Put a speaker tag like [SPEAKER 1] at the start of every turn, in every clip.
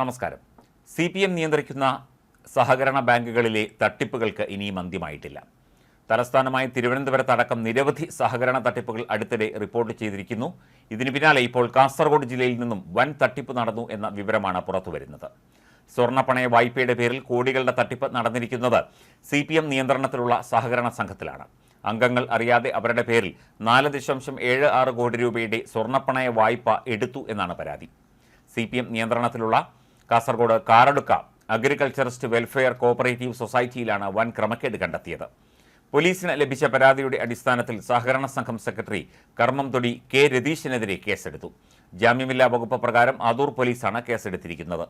[SPEAKER 1] നമസ്കാരം. C P M നിയന്ത്രിക്കുന്ന സഹകരണ ബാങ്കുകളിലെ തട്ടിപ്പുകൾക്ക് ഇനിയും അന്ത്യമായിട്ടില്ല. തലസ്ഥാനമായ തിരുവനന്തപുരത്തടക്കം നിരവധി സഹകരണ തട്ടിപ്പുകൾ അടുത്തിടെ റിപ്പോർട്ട് ചെയ്തിരിക്കുന്നു. ഇതിന് പിന്നാലെ ഇപ്പോൾ കാസർഗോഡ് ജില്ലയിൽ നിന്നും വൻ തട്ടിപ്പ് നടന്നു എന്ന വിവരമാണ് പുറത്തുവരുന്നത്. സ്വർണപ്പണയ വായ്പയുടെ പേരിൽ കോടികളുടെ തട്ടിപ്പ് നടന്നിരിക്കുന്നത് സി പി എം നിയന്ത്രണത്തിലുള്ള സഹകരണ സംഘത്തിലാണ്. അംഗങ്ങൾ അറിയാതെ അവരുടെ പേരിൽ നാല് ദശാംശം ഏഴ് ആറ് കോടി രൂപയുടെ സ്വർണപ്പണയ വായ്പ എടുത്തു എന്നാണ് പരാതി. സി പി എം നിയന്ത്രണത്തിലുള്ള Kasaragod Karadka agriculturist welfare cooperative സൊസൈറ്റിയിലാണ് വൻ ക്രമക്കേട് കണ്ടെത്തിയത്. പോലീസിന് ലഭിച്ച പരാതിയുടെ അടിസ്ഥാനത്തിൽ സഹകരണ സംഘം സെക്രട്ടറി കർമ്മം തൊടി കെ രതീഷിനെതിരെ കേസെടുത്തു. ജാമ്യമില്ലാ വകുപ്പ് പ്രകാരം ആദൂർ പോലീസാണ് കേസെടുത്തിരിക്കുന്നത്.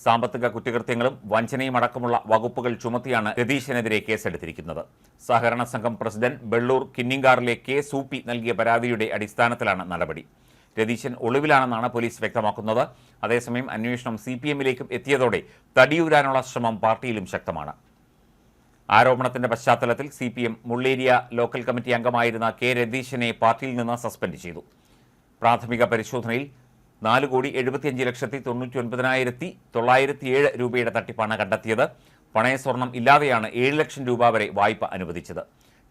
[SPEAKER 1] സാമ്പത്തിക കുറ്റകൃത്യങ്ങളും വഞ്ചനയും അടക്കമുള്ള വകുപ്പുകൾ ചുമത്തിയാണ് രതീഷിനെതിരെ കേസെടുത്തിരിക്കുന്നത്. സഹകരണ സംഘം പ്രസിഡന്റ് ബെള്ളൂർ കിന്നിങ്കാറിലെ കെ സൂപ്പി നൽകിയ പരാതിയുടെ അടിസ്ഥാനത്തിലാണ് നടപടി. രതീശൻ ഒളിവിലാണെന്നാണ് പോലീസ് വ്യക്തമാക്കുന്നത്. അതേസമയം അന്വേഷണം സി പി എമ്മിലേക്കും എത്തിയതോടെ തടിയൂരാനുള്ള ശ്രമം പാർട്ടിയിലും ശക്തമാണ്. ആരോപണത്തിന്റെ പശ്ചാത്തലത്തിൽ C P M Mulleria local committee അംഗമായിരുന്ന കെ രതീശനെ പാർട്ടിയിൽ നിന്ന് സസ്പെൻഡ് ചെയ്തു. പ്രാഥമിക പരിശോധനയിൽ നാല് കോടി എഴുപത്തിയഞ്ച് ലക്ഷത്തി തൊണ്ണൂറ്റി ഒൻപതിനായിരത്തി തൊള്ളായിരത്തി ഏഴ് രൂപയുടെ തട്ടിപ്പാണ് കണ്ടെത്തിയത്. പണയ സ്വർണം ഇല്ലാതെയാണ് ഏഴ് ലക്ഷം രൂപ വരെ വായ്പ അനുവദിച്ചത്.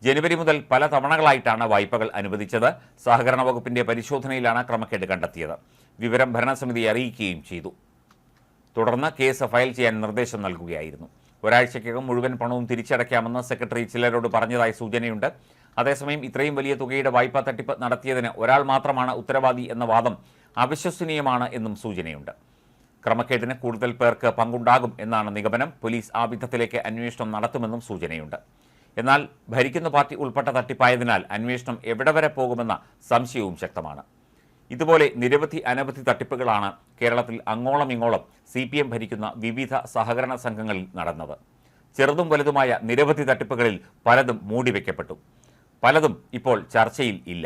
[SPEAKER 1] ജനുവരി മുതൽ പല തവണകളായിട്ടാണ് വായ്പകൾ അനുവദിച്ചത്. സഹകരണ വകുപ്പിന്റെ പരിശോധനയിലാണ് ക്രമക്കേട് കണ്ടെത്തിയത്. വിവരം ഭരണസമിതിയെ അറിയിക്കുകയും ചെയ്തു. തുടർന്ന് കേസ് ഫയൽ ചെയ്യാൻ നിർദ്ദേശം നൽകുകയായിരുന്നു. ഒരാഴ്ചയ്ക്കകം മുഴുവൻ പണവും തിരിച്ചടയ്ക്കാമെന്ന് സെക്രട്ടറി ചിലരോട് പറഞ്ഞതായി സൂചനയുണ്ട്. അതേസമയം ഇത്രയും വലിയ തുകയുടെ വായ്പാ തട്ടിപ്പ് നടത്തിയതിന് ഒരാൾ മാത്രമാണ് ഉത്തരവാദി എന്ന വാദം അവിശ്വസനീയമാണ് എന്നും സൂചനയുണ്ട്. ക്രമക്കേടിന് കൂടുതൽ പേർക്ക് പങ്കുണ്ടാകും എന്നാണ് നിഗമനം. പോലീസ് ആ വിധത്തിലേക്ക് അന്വേഷണം നടത്തുമെന്നും സൂചനയുണ്ട്. എന്നാൽ ഭരിക്കുന്ന പാർട്ടി ഉൾപ്പെട്ട തട്ടിപ്പായതിനാൽ അന്വേഷണം എവിടെ വരെ പോകുമെന്ന സംശയവും ശക്തമാണ്. ഇതുപോലെ നിരവധി അനവധി തട്ടിപ്പുകളാണ് കേരളത്തിൽ അങ്ങോളം ഇങ്ങോളം സി പി എം ഭരിക്കുന്ന വിവിധ സഹകരണ സംഘങ്ങളിൽ നടന്നത്. ചെറുതും വലുതുമായ നിരവധി തട്ടിപ്പുകളിൽ പലതും മൂടിവെക്കപ്പെട്ടു പലതും ഇപ്പോൾ ചർച്ചയിൽ ഇല്ല.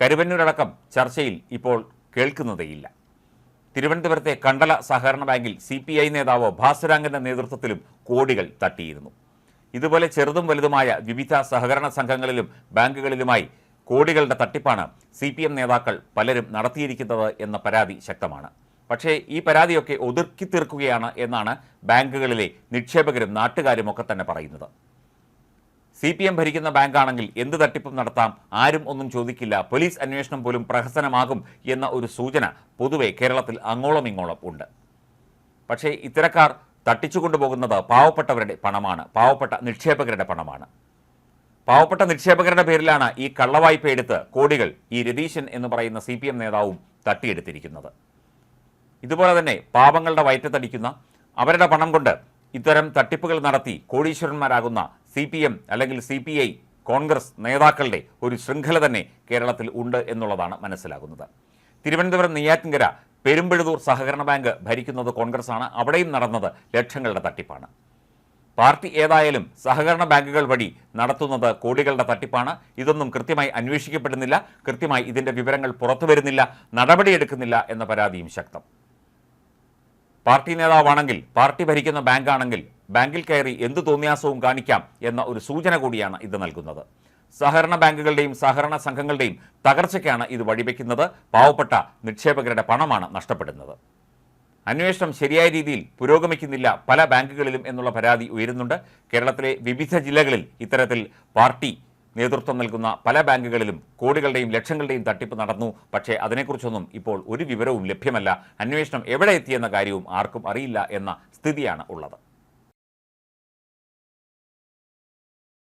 [SPEAKER 1] കരുവന്നൂരടക്കം ചർച്ചയിൽ ഇപ്പോൾ കേൾക്കുന്നതേയില്ല. തിരുവനന്തപുരത്തെ കണ്ടല സഹകരണ ബാങ്കിൽ സി പി ഐ നേതാവ് ഭാസ്വരാംഗന്റെ നേതൃത്വത്തിലും കോടികൾ തട്ടിയിരുന്നു. ഇതുപോലെ ചെറുതും വലുതുമായ വിവിധ സഹകരണ സംഘങ്ങളിലും ബാങ്കുകളിലുമായി കോടികളുടെ തട്ടിപ്പാണ് സി പി എം നേതാക്കൾ പലരും നടത്തിയിരിക്കുന്നത് എന്ന പരാതി ശക്തമാണ്. പക്ഷേ ഈ പരാതിയൊക്കെ ഒതുക്കി തീർക്കുകയാണ് എന്നാണ് ബാങ്കുകളിലെ നിക്ഷേപകരും നാട്ടുകാരും ഒക്കെ തന്നെ പറയുന്നത്. സി പി എം ഭരിക്കുന്ന ബാങ്കാണെങ്കിൽ എന്ത് തട്ടിപ്പും നടത്താം ആരും ഒന്നും ചോദിക്കില്ല പോലീസ് അന്വേഷണം പോലും പ്രഹസനമാകും എന്ന ഒരു സൂചന പൊതുവെ കേരളത്തിൽ അങ്ങോളം ഇങ്ങോളം ഉണ്ട്. പക്ഷേ ഇത്തരക്കാർ തട്ടിച്ചുകൊണ്ടുപോകുന്നത് പാവപ്പെട്ടവരുടെ പണമാണ്. പാവപ്പെട്ട നിക്ഷേപകരുടെ പണമാണ്. പാവപ്പെട്ട നിക്ഷേപകരുടെ പേരിലാണ് ഈ കള്ളവായ്പ എടുത്ത് കോടികൾ ഈ രതീശൻ എന്ന് പറയുന്ന സി പി എം നേതാവും തട്ടിയെടുത്തിരിക്കുന്നത്. ഇതുപോലെ തന്നെ പാവങ്ങളുടെ വയറ്റത്തടിക്കുന്ന അവരുടെ പണം കൊണ്ട് ഇത്തരം തട്ടിപ്പുകൾ നടത്തി കോടീശ്വരന്മാരാകുന്ന സി പി എം അല്ലെങ്കിൽ സി പി ഐ കോൺഗ്രസ് നേതാക്കളുടെ ഒരു ശൃംഖല തന്നെ കേരളത്തിൽ ഉണ്ട് എന്നുള്ളതാണ് മനസ്സിലാകുന്നത്. തിരുവനന്തപുരം നെയ്യാറ്റിൻകര പെരുമ്പഴുതൂർ സഹകരണ ബാങ്ക് ഭരിക്കുന്നത് കോൺഗ്രസാണ് അവിടെയും നടന്നത് ലക്ഷങ്ങളുടെ തട്ടിപ്പാണ്. പാർട്ടി ഏതായാലും സഹകരണ ബാങ്കുകൾ വഴി നടത്തുന്നത് കോടികളുടെ തട്ടിപ്പാണ്. ഇതൊന്നും കൃത്യമായി അന്വേഷിക്കപ്പെടുന്നില്ല. കൃത്യമായി ഇതിന്റെ വിവരങ്ങൾ പുറത്തു വരുന്നില്ല. നടപടിയെടുക്കുന്നില്ല എന്ന പരാതിയും ശക്തം. പാർട്ടി നേതാവാണെങ്കിൽ പാർട്ടി ഭരിക്കുന്ന ബാങ്കാണെങ്കിൽ ബാങ്കിൽ കയറി എന്തു തോന്നിയാസവും കാണിക്കാം എന്ന ഒരു സൂചന കൂടിയാണ് ഇത് നൽകുന്നത്. സഹകരണ ബാങ്കുകളുടെയും സഹകരണ സംഘങ്ങളുടെയും തകർച്ചയ്ക്കാണ് ഇത് വഴിവെക്കുന്നത്. പാവപ്പെട്ട നിക്ഷേപകരുടെ പണമാണ് നഷ്ടപ്പെടുന്നത്. അന്വേഷണം ശരിയായ രീതിയിൽ പുരോഗമിക്കുന്നില്ല പല ബാങ്കുകളിലും എന്നുള്ള പരാതി ഉയരുന്നുണ്ട്. കേരളത്തിലെ വിവിധ ജില്ലകളിൽ ഇത്തരത്തിൽ പാർട്ടി നേതൃത്വം നൽകുന്ന പല ബാങ്കുകളിലും കോടികളുടെയും ലക്ഷങ്ങളുടെയും തട്ടിപ്പ് നടന്നു. പക്ഷേ അതിനെക്കുറിച്ചൊന്നും ഇപ്പോൾ ഒരു വിവരവും ലഭ്യമല്ല. അന്വേഷണം എവിടെ എത്തിയെന്ന കാര്യവും ആർക്കും അറിയില്ല എന്ന സ്ഥിതിയാണ് ഉള്ളത്.